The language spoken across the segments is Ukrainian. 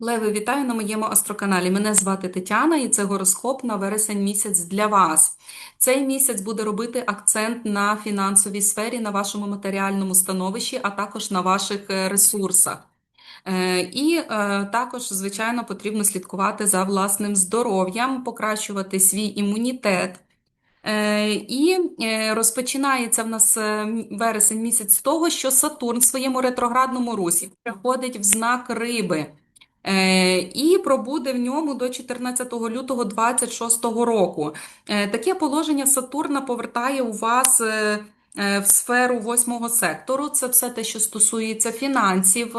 Леви, вітаю на моєму астроканалі. Мене звати Тетяна, і це гороскоп на вересень місяць для вас. Цей місяць буде робити акцент на фінансовій сфері, на вашому матеріальному становищі, а також на ваших е, ресурсах. Е, І е, також, звичайно, потрібно слідкувати за власним здоров'ям, покращувати свій імунітет. І розпочинається в нас вересень місяць з того, що Сатурн в своєму ретроградному русі переходить в знак риби. Е, І пробуде в ньому до 14 лютого 26 року. Е, Таке положення Сатурна повертає у вас е, в сферу восьмого сектору. Це все те, що стосується фінансів,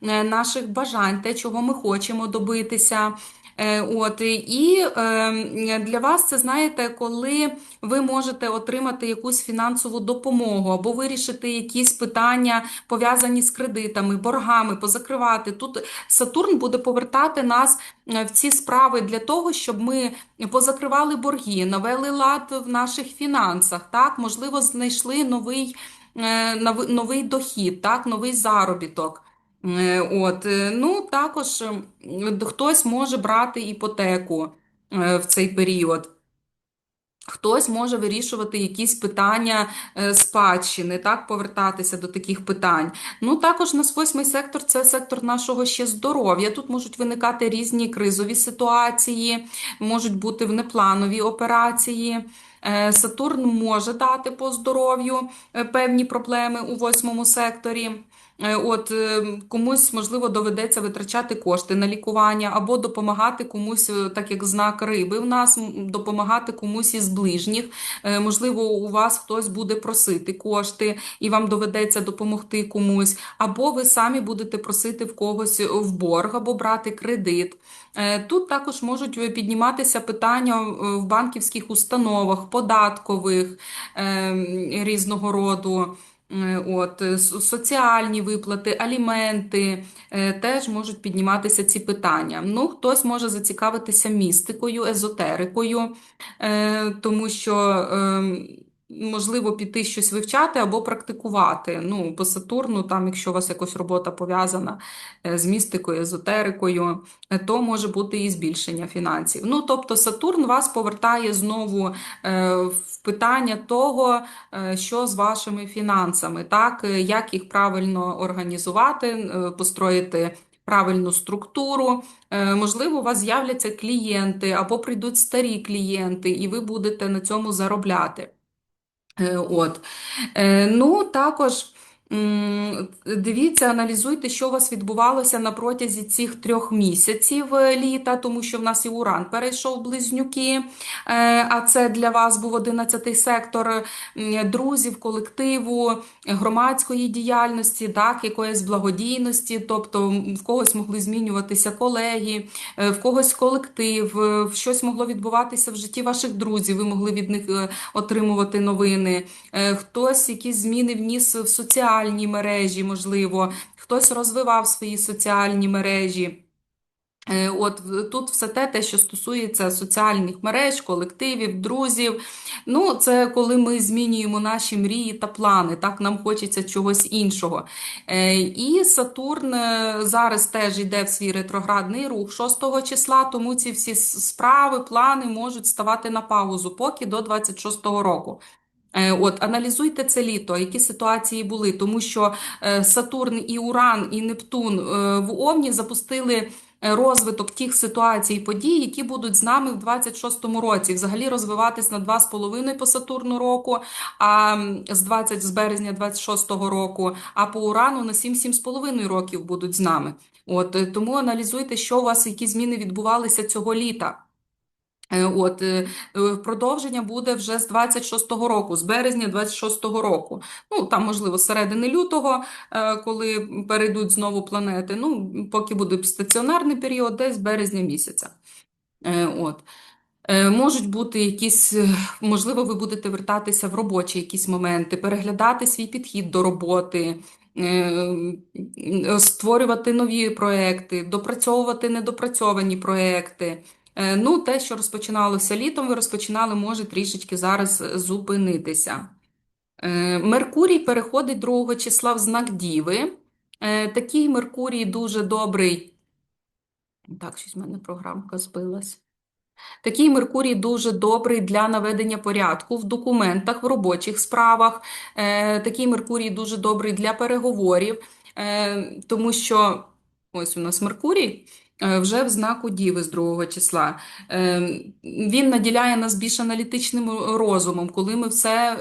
наших бажань, те, чого ми хочемо добитися. Е, От і е, для вас це знаєте, коли ви можете отримати якусь фінансову допомогу або вирішити якісь питання пов'язані з кредитами, боргами, позакривати. Тут Сатурн буде повертати нас е, в ці справи для того, щоб ми позакривали борги, навели лад в наших фінансах. Так, можливо, знайшли е, новий, новий дохід, так, новий заробіток. Е, От, е, ну також е, хтось може брати іпотеку е, в цей період. Хтось може вирішувати якісь питання спадщини, так, повертатися до таких питань. Ну, також у нас восьмий сектор це сектор нашого ще здоров'я. Тут можуть виникати різні кризові ситуації, можуть бути внепланові операції. Сатурн може дати по здоров'ю певні проблеми у восьмому секторі. Е, От е, комусь можливо доведеться витрачати кошти на лікування або допомагати комусь, е, так як знак риби в нас, допомагати комусь із ближніх. Можливо, у вас хтось буде просити кошти, і вам доведеться допомогти комусь, або ви самі будете просити в когось в борг або брати кредит. Тут також можуть підніматися питання в банківських установах, податкових е, різного роду. Е, От, е, соціальні виплати, аліменти, е, теж можуть підніматися ці питання. Ну, хтось може зацікавитися містикою, езотерикою, тому що ем, можливо піти щось вивчати або практикувати. Ну, по Сатурну, там, якщо у вас якась робота пов'язана е, з містикою, езотерикою, е, то може бути і збільшення фінансів. Ну, тобто Сатурн вас повертає знову е, в питання того, що з вашими фінансами, так, як їх правильно організувати, построїти правильну структуру. Можливо, у вас з'являться клієнти або прийдуть старі клієнти, і ви будете на цьому заробляти. Е, От. Е, Ну, також дивіться, аналізуйте, що у вас відбувалося на протязі цих трьох місяців е, літа, тому що в нас і Уран перейшов близнюки, е, а це для вас був одинадцятий сектор друзів, колективу, громадської діяльності, так, якоїсь благодійності, тобто в когось могли змінюватися колеги, е, в когось колектив, щось могло відбуватися в житті ваших друзів, ви могли від них отримувати новини. Хтось якісь зміни вніс в соціальні мережі, можливо, хтось розвивав свої соціальні мережі. Е, От тут все те, те, що стосується соціальних мереж, колективів, друзів. Ну, це коли ми змінюємо наші мрії та плани. Так, нам хочеться чогось іншого. Е, І Сатурн е, зараз теж йде в свій ретроградний рух 6 числа, тому ці всі справи, плани можуть ставати на паузу поки до 26 року. Е, От, аналізуйте це літо, які ситуації були, тому що е, Сатурн і Уран, і Нептун е, в Овні запустили розвиток тих ситуацій і подій, які будуть з нами в 26-му році. Взагалі розвиватись на 2,5 по Сатурну року, а з 20 з березня 26-го року, а по Урану на 7-7,5 років будуть з нами. От, тому аналізуйте, що у вас, які зміни відбувалися цього літа. Е, От е, е, продовження буде вже з 26-го року, з березня 26-го року. Ну там, можливо, з середини лютого, коли перейдуть знову планети. Ну, поки буде стаціонарний період, десь з березня місяця. От. Можуть бути якісь, можливо, ви будете вертатися в робочі якісь моменти, переглядати свій підхід до роботи, створювати нові проекти, допрацьовувати недопрацьовані проекти. Е, Ну, те, що розпочиналося літом, ви розпочинали, може трішечки зараз зупинитися. Е, Меркурій переходить 2 числа в знак Діви. Е, Такий Меркурій дуже добрий Так, щось в мене програмка збилась. Такий Меркурій дуже добрий для наведення порядку в документах, в робочих справах. Е, Такий Меркурій дуже добрий для переговорів, е, тому що ось у нас Меркурій. Е, Вже в знаку Діви з другого числа. Е, Він наділяє нас більш аналітичним розумом, коли ми все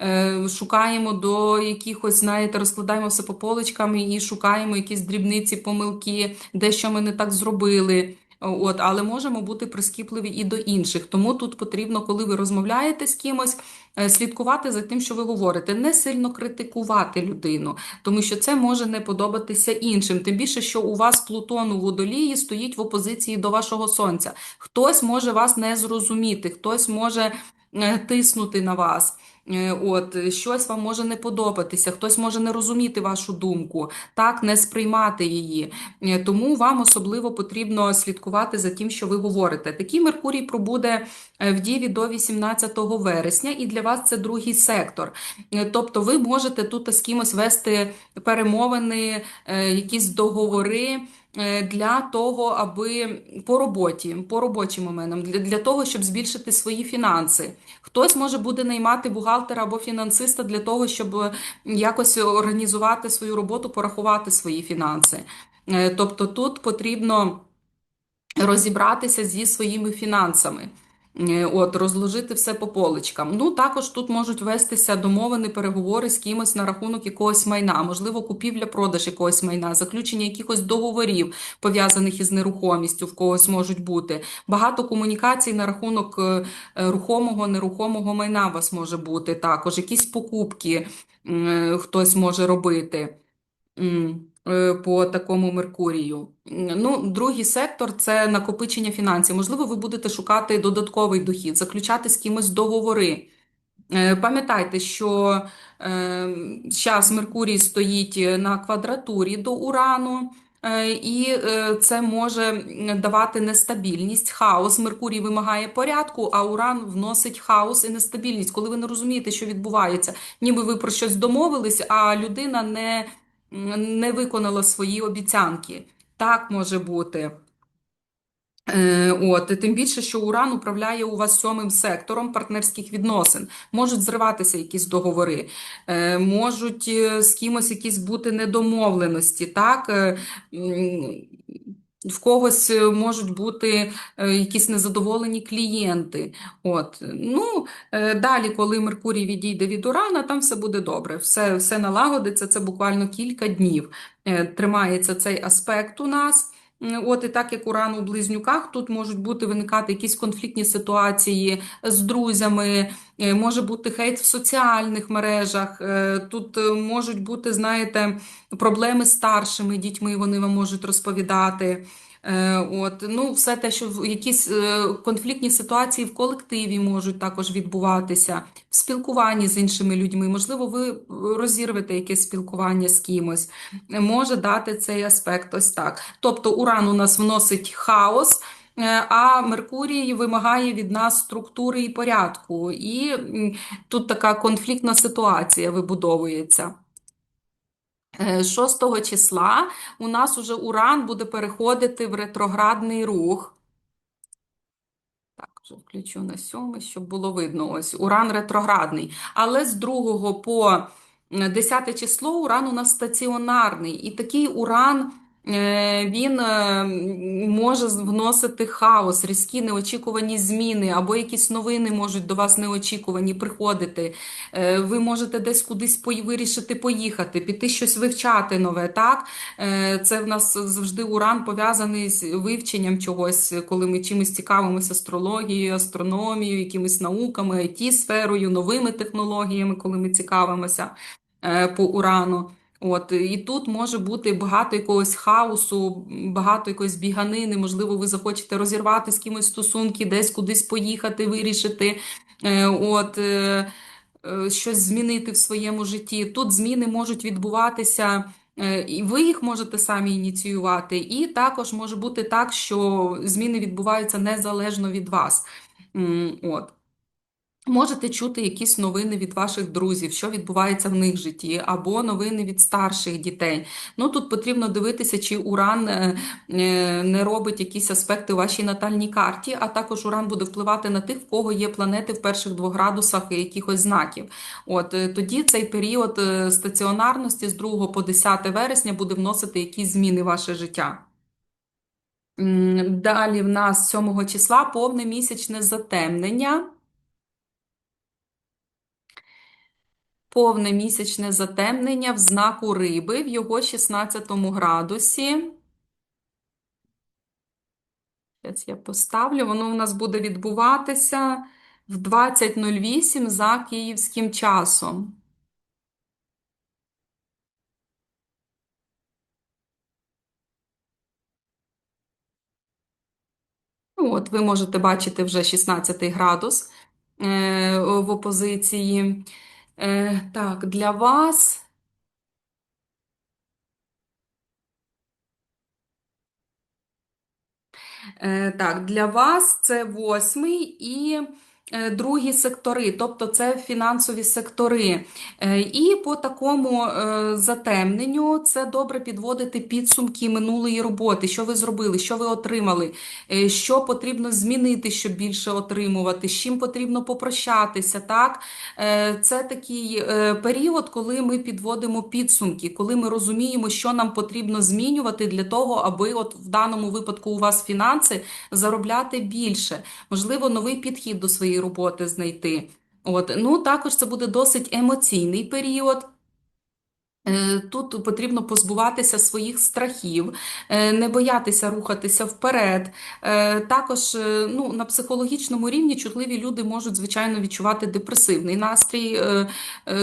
е, е, шукаємо до якихось, знаєте, розкладаємо все по полочкам і шукаємо якісь дрібниці, помилки, де що ми не так зробили. От, але можемо бути прискіпливі і до інших. Тому тут потрібно, коли ви розмовляєте з кимось, е, слідкувати за тим, що ви говорите, не сильно критикувати людину, тому що це може не подобатися іншим. Тим більше, що у вас Плутон у водолії стоїть в опозиції до вашого сонця. Хтось може вас не зрозуміти, хтось може е, тиснути на вас. Е, От, щось вам може не подобатися, хтось може не розуміти вашу думку, так, не сприймати її. Е, Тому вам особливо потрібно слідкувати за тим, що ви говорите. Такий Меркурій пробуде е, в Діві до 18 вересня, і для вас це другий сектор. Е, Тобто ви можете тут з кимось вести перемовини, е, якісь договори. Е, Для того, аби по роботі, по робочим моментам, для, для того, щоб збільшити свої фінанси. Хтось може буде наймати бухгалтера або фінансиста для того, щоб е, якось організувати свою роботу, порахувати свої фінанси. Е, Тобто тут потрібно розібратися зі своїми фінансами. Е, От, розложити все по поличкам. Ну, також тут можуть вестися домовини, переговори з кимось на рахунок якогось майна, можливо, купівля-продаж якогось майна, заключення якихось договорів, пов'язаних із нерухомістю, в когось можуть бути. Багато комунікацій на рахунок е, е, рухомого, нерухомого майна у вас може бути також, якісь покупки хтось може робити. Е, По такому Меркурію. Ну, другий сектор це накопичення фінансів. Можливо, ви будете шукати додатковий дохід, заключати з кимось договори. Е, Пам'ятайте, що зараз Меркурій стоїть на квадратурі до Урану, е, і е, це може давати нестабільність, хаос. Меркурій вимагає порядку, а Уран вносить хаос і нестабільність, коли ви не розумієте, що відбувається. Ніби ви про щось домовились, а людина не, не виконала свої обіцянки. Так може бути. Е, От, тим більше, що Уран управляє у вас сьомим сектором партнерських відносин. Можуть зриватися якісь договори, е, можуть е, з кимось якісь бути недомовленості, так? В когось е, можуть бути е, якісь незадоволені клієнти. От. Ну, е, далі, коли Меркурій відійде від Урана, там все буде добре. Все, все налагодиться, це буквально кілька днів. Тримається цей аспект у нас. От і так як Уран у близнюках, тут можуть бути виникати якісь конфліктні ситуації з друзями, е, може бути хейт в соціальних мережах. е, Тут е, можуть бути, знаєте, проблеми з старшими дітьми, вони вам можуть розповідати. Е, От, ну, все те, що в- якісь е, конфліктні ситуації в колективі можуть також відбуватися, в спілкуванні з іншими людьми. Можливо, ви розірвете якесь спілкування з кимось може дати цей аспект ось так. Тобто Уран у нас вносить хаос, е, а Меркурій вимагає від нас структури і порядку. І тут така конфліктна ситуація вибудовується. Е, 6 числа у нас уже Уран буде переходити в ретроградний рух. Так, вже включу на 7, щоб було видно. Ось Уран ретроградний. Але з 2 по 10 число Уран у нас стаціонарний. І такий Уран е, він е, може вносити хаос, різкі неочікувані зміни, або якісь новини можуть до вас неочікувані приходити. Е, Ви можете десь кудись вирішити поїхати, піти щось вивчати нове. Так? Е, Це в нас завжди уран пов'язаний з вивченням чогось, коли ми чимось цікавимося астрологією, астрономією, якимись науками, IT-сферою, новими технологіями, коли ми цікавимося е, по урану. От, і тут може бути багато якогось хаосу, багато якоїсь біганини. Можливо, ви захочете розірвати з кимось стосунки, десь кудись поїхати, вирішити. Е, От, е, е, щось змінити в своєму житті. Тут зміни можуть відбуватися, і ви їх можете самі ініціювати, і також може бути так, що зміни відбуваються незалежно від вас. От. Можете чути якісь новини від ваших друзів, що відбувається в них в житті, або новини від старших дітей. Ну тут потрібно дивитися, чи Уран е, е, не робить якісь аспекти у вашій натальній карті, а також Уран буде впливати на тих, в кого є планети в перших двох градусах і якихось знаків. От е, тоді цей період стаціонарності з 2 по 10 вересня буде вносити якісь зміни в ваше життя. Далі в нас 7 числа повне місячне затемнення. Повне місячне затемнення в знаку риби в його 16 градусі. Зараз я поставлю, воно у нас буде відбуватися в 20.08 за київським часом. От, ви можете бачити вже 16 градус е, в опозиції. Е, Так, для вас. Е, Так, для вас це восьмий і другі сектори, тобто це фінансові сектори. Е, і по такому е, затемненню це добре підводити підсумки минулої роботи, що ви зробили, що ви отримали, що потрібно змінити, щоб більше отримувати, з чим потрібно попрощатися. Так? Це такий період, коли ми підводимо підсумки, коли ми розуміємо, що нам потрібно змінювати для того, аби от в даному випадку у вас фінанси заробляти більше, можливо, новий підхід до своєї роботи знайти. От. Ну, Також це буде досить емоційний період. Е, тут потрібно позбуватися своїх страхів, е, не боятися рухатися вперед. Е, також ну, на психологічному рівні чутливі люди можуть, звичайно, відчувати депресивний настрій.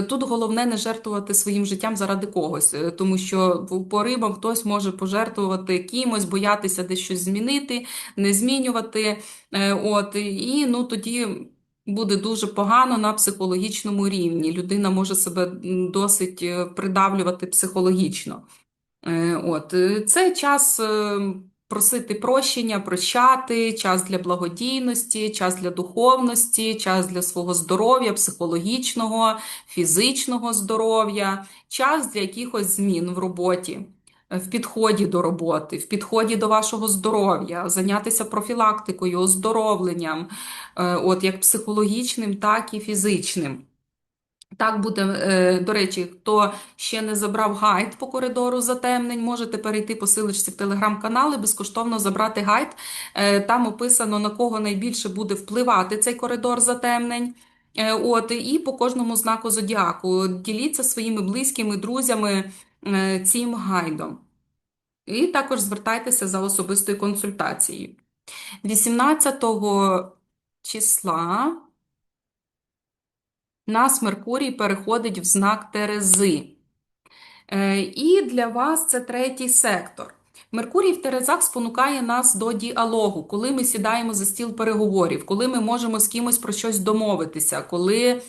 Тут головне не жертвувати своїм життям заради когось, тому що по рибам хтось може пожертвувати кимось, боятися десь щось змінити, не змінювати. От, І ну, тоді буде дуже погано на психологічному рівні. Людина може себе досить е, придавлювати психологічно. Е, от, е, Це час просити прощення, прощати, час для благодійності, час для духовності, час для свого здоров'я, психологічного, фізичного здоров'я, час для якихось змін в роботі в підході до роботи, в підході до вашого здоров'я, зайнятися профілактикою, оздоровленням, е, от як психологічним, так і фізичним. Так буде, е, до речі, хто ще не забрав гайд по коридору затемнень, можете перейти по силочці в телеграм-канал і безкоштовно забрати гайд. Е, там описано, на кого найбільше буде впливати цей коридор затемнень. От, І по кожному знаку зодіаку. Діліться своїми близькими друзями Е, цим гайдом. І також звертайтеся за особистою консультацією. 18 числа нас Меркурій переходить в знак Терези. Е, і для вас це третій сектор. Меркурій в Терезах спонукає нас до діалогу, коли ми сідаємо за стіл переговорів, коли ми можемо з кимось про щось домовитися, коли Е,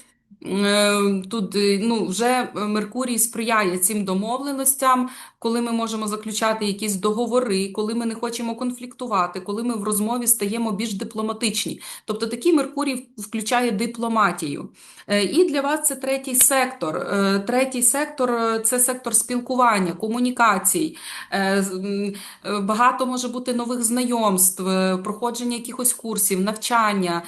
тут е, ну, вже Меркурій сприяє цим домовленостям, коли ми можемо заключати якісь договори, коли ми не хочемо конфліктувати, коли ми в розмові стаємо більш дипломатичні. Тобто такий Меркурій включає дипломатію. Е, і для вас це третій сектор. Третій сектор це сектор спілкування, комунікацій. Багато може бути нових знайомств, проходження якихось курсів, навчання.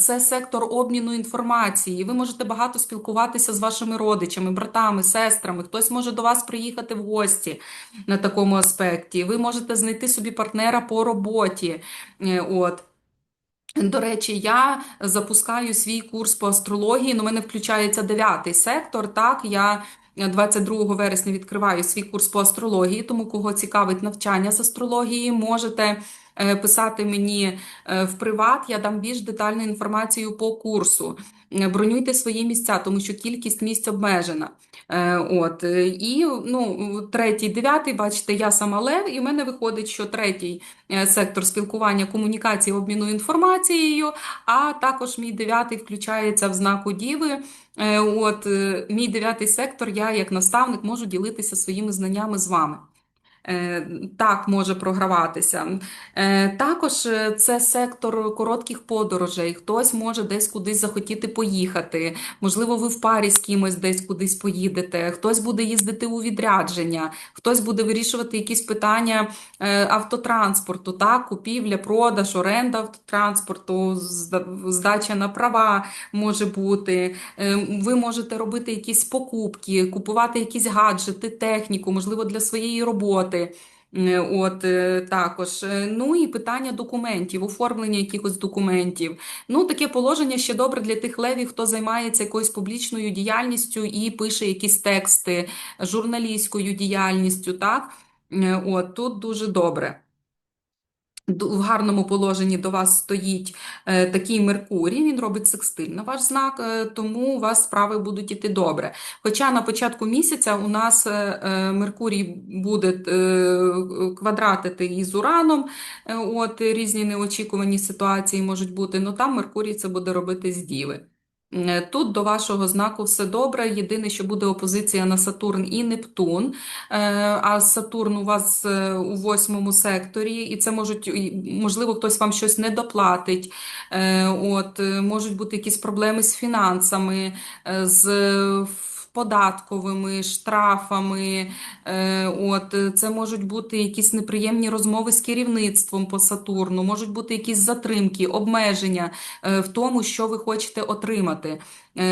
Це сектор обміну інформації. Ви можете багато спілкуватися з вашими родичами, братами, сестрами. Хтось може до вас приїхати в гості на такому аспекті. Ви можете знайти собі партнера по роботі. Е, от. До речі, я запускаю свій курс по астрології. Ну, мене включається дев'ятий сектор. Так, я 22 вересня відкриваю свій курс по астрології, тому кого цікавить навчання з астрології, можете е, писати мені е, в приват. Я дам більш детальну інформацію по курсу. Е, бронюйте свої місця, тому що кількість місць обмежена. Е, от. І ну, третій, дев'ятий, бачите, я сама Лев, і в мене виходить, що третій е, сектор спілкування, комунікації, обміну інформацією, а також мій дев'ятий включається в знаку Діви. От Мій дев'ятий сектор, я як наставник можу ділитися своїми знаннями з вами. Е, Так, може програватися. Е, Також е, це сектор коротких подорожей. Хтось може десь кудись захотіти поїхати. Можливо, ви в парі з кимось десь кудись поїдете. Хтось буде їздити у відрядження, хтось буде вирішувати якісь питання автотранспорту, так, купівля, продаж, оренда автотранспорту, здача на права може бути. Ви можете робити якісь покупки, купувати якісь гаджети, техніку, можливо, для своєї роботи. Е, От е, також. Е, Ну і питання документів, оформлення якихось документів. Ну, таке положення ще добре для тих левів, хто займається якоюсь публічною діяльністю і пише якісь тексти, журналістською діяльністю, так? Е, От тут дуже добре. В гарному положенні до вас стоїть е, такий Меркурій, він робить секстиль на ваш знак, е, тому у вас справи будуть іти добре. Хоча на початку місяця у нас е, Меркурій буде квадратити із Ураном, от різні неочікувані ситуації можуть бути, але там Меркурій це буде робити з Діви. Е, Тут до вашого знаку все добре. Єдине, що буде опозиція на Сатурн і Нептун. Е, А Сатурн у вас е, у восьмому секторі, і це можуть, можливо, хтось вам щось не доплатить. От, можуть бути якісь проблеми з фінансами, з податковими штрафами. Е, От, е, це можуть бути якісь неприємні розмови з керівництвом по Сатурну, можуть бути якісь затримки, обмеження е, в тому, що ви хочете отримати.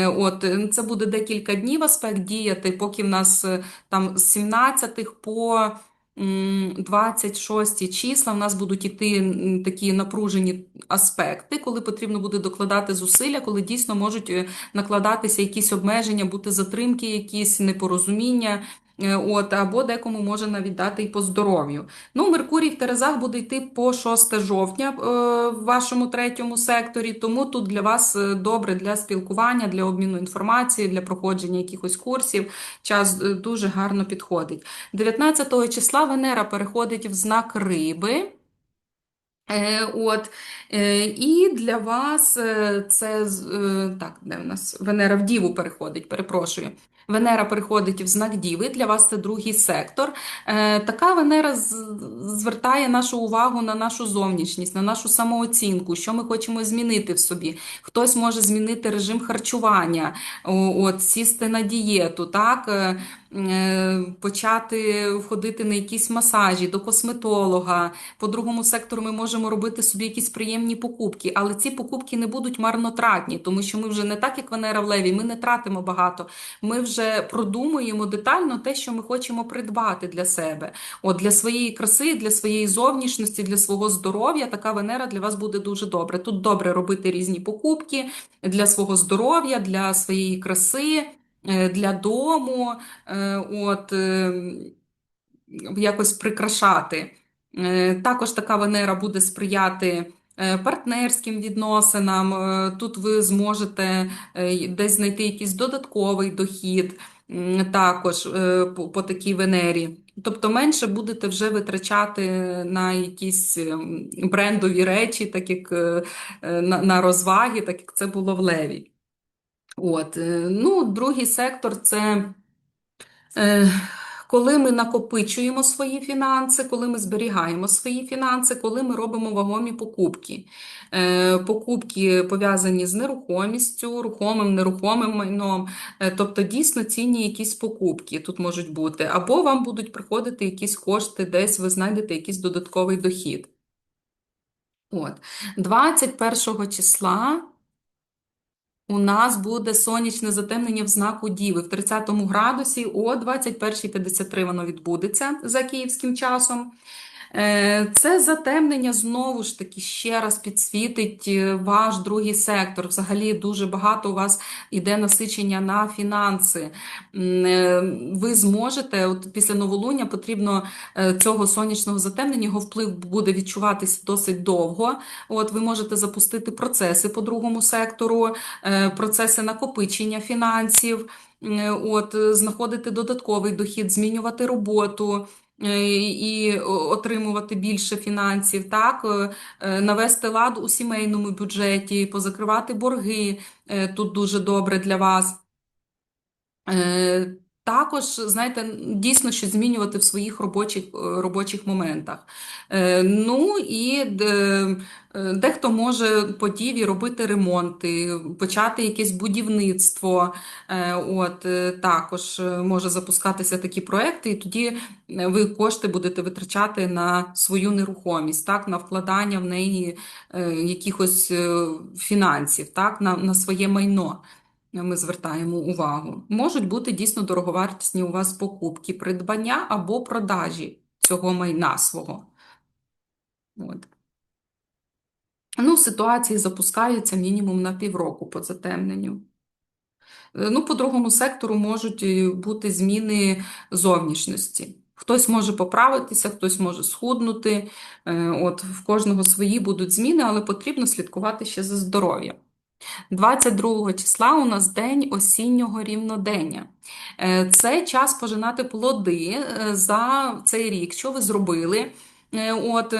От, е, це буде декілька днів аспект діяти, поки в нас там з 17 по 26 числа в нас будуть іти такі напружені аспекти, коли потрібно буде докладати зусилля, коли дійсно можуть е, накладатися якісь обмеження, бути затримки, якісь непорозуміння. Е, От, або декому може навіть дати і по здоров'ю. Ну, Меркурій в Терезах буде йти по 6 жовтня е, в вашому третьому секторі, тому тут для вас е, добре для спілкування, для обміну інформації, для проходження якихось курсів. Час дуже гарно підходить. 19 числа Венера переходить в знак Риби. Е, От, е, і для вас е, це так, де в нас Венера в Діву переходить, перепрошую. Венера переходить в знак Діви, для вас це другий сектор. Така Венера звертає нашу увагу на нашу зовнішність, на нашу самооцінку, що ми хочемо змінити в собі. Хтось може змінити режим харчування, от, сісти на дієту, так? Почати входити на якісь масажі, до косметолога. По другому сектору ми можемо робити собі якісь приємні покупки, але ці покупки не будуть марнотратні, тому що ми вже не так, як Венера в Леві, ми не тратимо багато. Ми вже продумуємо детально те, що ми хочемо придбати для себе. От для своєї краси, для своєї зовнішності, для свого здоров'я така Венера для вас буде дуже добре. Тут добре робити різні покупки для свого здоров'я, для своєї краси, е, для дому. Е, От. е, якось прикрашати. Е, Також така Венера буде сприяти е, партнерським відносинам. Е, Тут ви зможете десь знайти якийсь додатковий дохід. Також по, такій Венері. Тобто менше будете вже витрачати на якісь брендові речі, так як на, розваги, так як це було в Леві. От. Ну, другий сектор це. Коли ми накопичуємо свої фінанси, коли ми зберігаємо свої фінанси, коли ми робимо вагомі покупки. Е, Покупки пов'язані з нерухомістю, рухомим, нерухомим майном, Е, тобто дійсно цінні якісь покупки тут можуть бути, або вам будуть приходити якісь кошти, десь ви знайдете якийсь додатковий дохід. От. 21 числа у нас буде сонячне затемнення в знаку Діви в 30 градусі о 21.53 воно відбудеться за київським часом. Е, Це затемнення знову ж таки ще раз підсвітить е, ваш другий сектор. Взагалі дуже багато у вас йде насичення на фінанси. Е, Ви зможете, от після новолуння потрібно цього сонячного затемнення, його вплив буде відчуватися досить довго. От ви можете запустити процеси по другому сектору, процеси накопичення фінансів. От, знаходити додатковий дохід, змінювати роботу і отримувати більше фінансів, так, е, е, навести лад у сімейному бюджеті, позакривати борги. е, Тут дуже добре для вас. Також, знаєте, дійсно щось змінювати в своїх робочих, е, робочих моментах. Е, Ну і е, дехто може по діві робити ремонти, почати якесь будівництво. От також може запускатися такі проекти, і тоді ви кошти будете витрачати на свою нерухомість, так, на вкладання в неї якихось фінансів, так, на, на своє майно ми звертаємо увагу. Можуть бути дійсно дороговартісні у вас покупки, придбання або продажі цього майна свого. От. Ну, ситуації запускаються мінімум на півроку по затемненню. Е, Ну, по другому сектору можуть е, бути зміни зовнішності. Хтось може поправитися, хтось може схуднути. Е, От в кожного свої будуть зміни, але потрібно слідкувати ще за здоров'ям. 22 числа у нас день осіннього рівнодення. Е, Це час пожинати плоди е, за цей рік. Що ви зробили? Е, От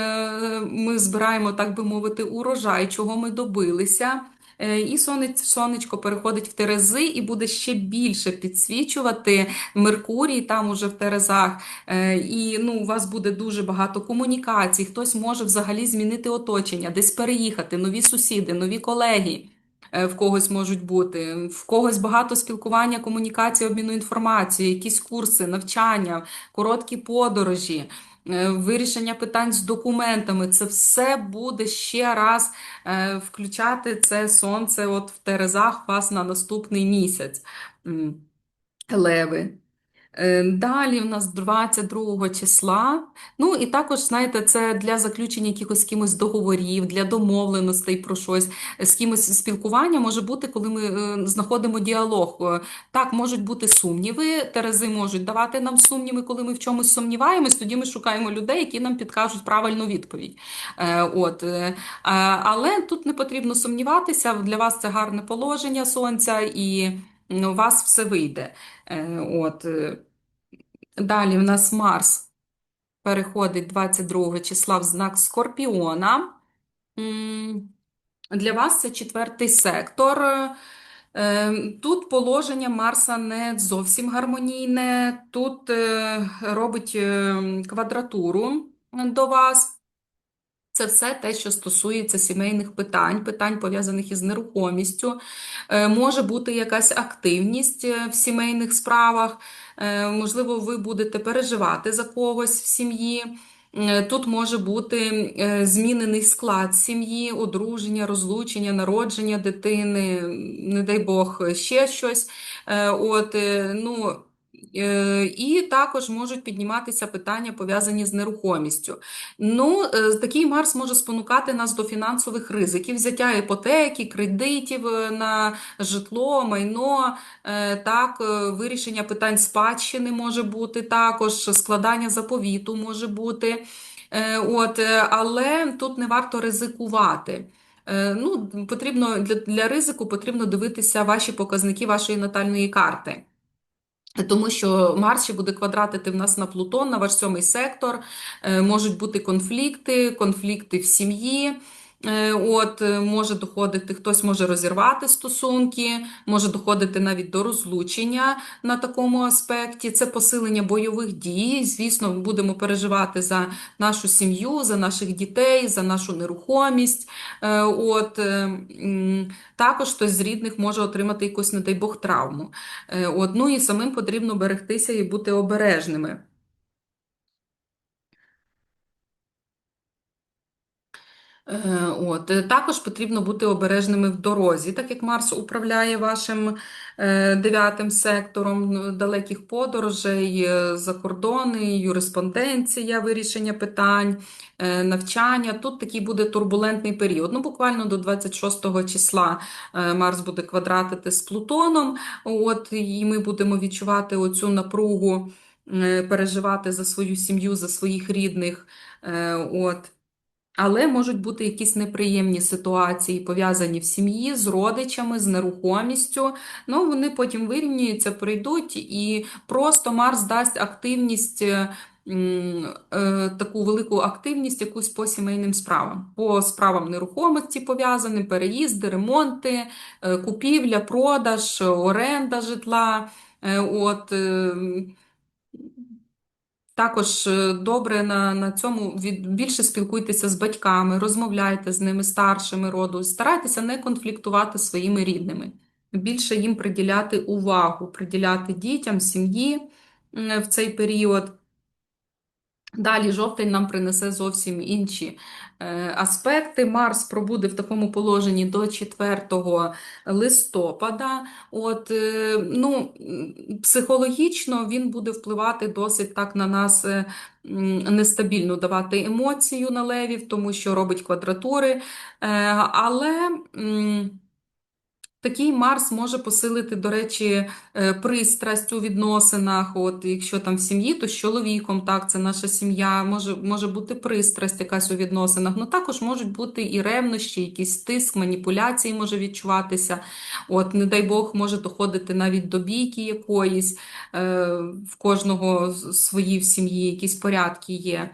ми збираємо, так би мовити, урожай, чого ми добилися. І сонечко переходить в Терези і буде ще більше підсвічувати Меркурій там уже в Терезах. І ну, у вас буде дуже багато комунікацій. Хтось може взагалі змінити оточення, десь переїхати, нові сусіди, нові колеги в когось можуть бути, в когось багато спілкування, комунікації, обміну інформацією, якісь курси, навчання, короткі подорожі. е, Вирішення питань з документами, це все буде ще раз е, включати це сонце от в Терезах вас на наступний місяць. Леви. Е, Далі в нас 22 числа. Ну і також, знаєте, це для заключення якихось кимось договорів, для домовленостей про щось, з кимось спілкування може бути, коли ми е, знаходимо діалог. Е, Так, можуть бути сумніви. Терези можуть давати нам сумніви, коли ми в чомусь сумніваємось, тоді ми шукаємо людей, які нам підкажуть правильну відповідь. Е, От. е, Але тут не потрібно сумніватися. Для вас це гарне положення сонця, і у вас все вийде. Е, От. е, Далі в нас Марс переходить 22 числа в знак Скорпіона. Для вас це четвертий сектор. Е, Тут положення Марса не зовсім гармонійне. Тут робить квадратуру до вас. Це все те, що стосується сімейних питань, питань пов'язаних із нерухомістю. Е, Може бути якась активність е, в сімейних справах. Е, Можливо, ви будете переживати за когось в сім'ї. Тут може бути змінений склад сім'ї, одруження, розлучення, народження дитини, не дай Бог, ще щось. От, ну, і також можуть підніматися питання, пов'язані з нерухомістю. Ну, е, такий Марс може спонукати нас до фінансових ризиків, взяття іпотеки, кредитів е, на житло, майно, е, так, е, вирішення питань спадщини може бути також, складання заповіту може бути. Е, От, е, але тут не варто ризикувати. Е, Ну, потрібно для, для ризику потрібно дивитися ваші показники вашої натальної карти. Тому що Марс ще буде квадратити в нас на Плутон, на ваш сьомий сектор. Е, Можуть бути конфлікти, конфлікти в сім'ї. Е, От, е, може доходити, хтось може розірвати стосунки, може доходити навіть до розлучення на такому аспекті. Це посилення бойових дій. Звісно, ми будемо переживати за нашу сім'ю, за наших дітей, за нашу нерухомість. Е, От, також хтось з рідних може отримати якусь, не дай Бог, травму. От, ну і самим потрібно берегтися і бути обережними. От. е, Також потрібно бути обережними в дорозі, так як Марс управляє вашим е, дев'ятим сектором ну, далеких подорожей, е, закордони, юриспонденція, вирішення питань, е, навчання. Тут такий буде турбулентний період. Ну, буквально до 26 числа е, Марс буде квадратити з Плутоном, от, і ми будемо відчувати оцю напругу, е, переживати за свою сім'ю, за своїх рідних. Е, От. Але можуть бути якісь неприємні ситуації, пов'язані в сім'ї з родичами, з нерухомістю. Ну, вони потім вирівнюються, прийдуть, і просто Марс дасть активність, е, е, таку велику активність якусь по сімейним справам, по справам нерухомості пов'язаним, переїзди, ремонти, е, купівля, продаж, оренда житла. От, також е, добре на, на цьому від, більше спілкуйтеся з батьками, розмовляйте з ними, старшими роду, старайтеся не конфліктувати своїми рідними, більше їм приділяти увагу, приділяти дітям, сім'ї в цей період. Далі жовтень нам принесе зовсім інші е, аспекти. Марс пробуде в такому положенні до 4 листопада. От, е, ну, психологічно він буде впливати досить так на нас е, нестабільно, давати емоцію на левів, тому що робить квадратури. Але. Такий Марс може посилити, до речі, е, пристрасть у відносинах. От якщо там в сім'ї, то з чоловіком, так, це наша сім'я, може, може бути пристрасть якась у відносинах. Ну також можуть бути і ревнощі, якийсь тиск, маніпуляції може відчуватися. От, не дай Бог, може доходити навіть до бійки якоїсь, е, в кожного свої в сім'ї, якісь порядки є.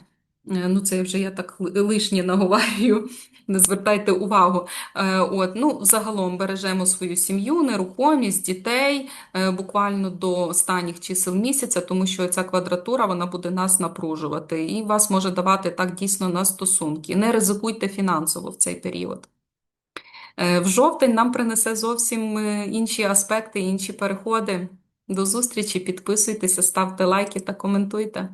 Е, Ну, це вже я так лишнє наговарюю, не звертайте увагу. Е, От, ну, загалом бережемо свою сім'ю, нерухомість, дітей е, буквально до останніх чисел місяця, тому що ця квадратура вона буде нас напружувати і вас може давати так дійсно на стосунки. Не ризикуйте фінансово в цей період. В жовтень нам принесе зовсім інші аспекти, інші переходи. До зустрічі, підписуйтеся, ставте лайки та коментуйте.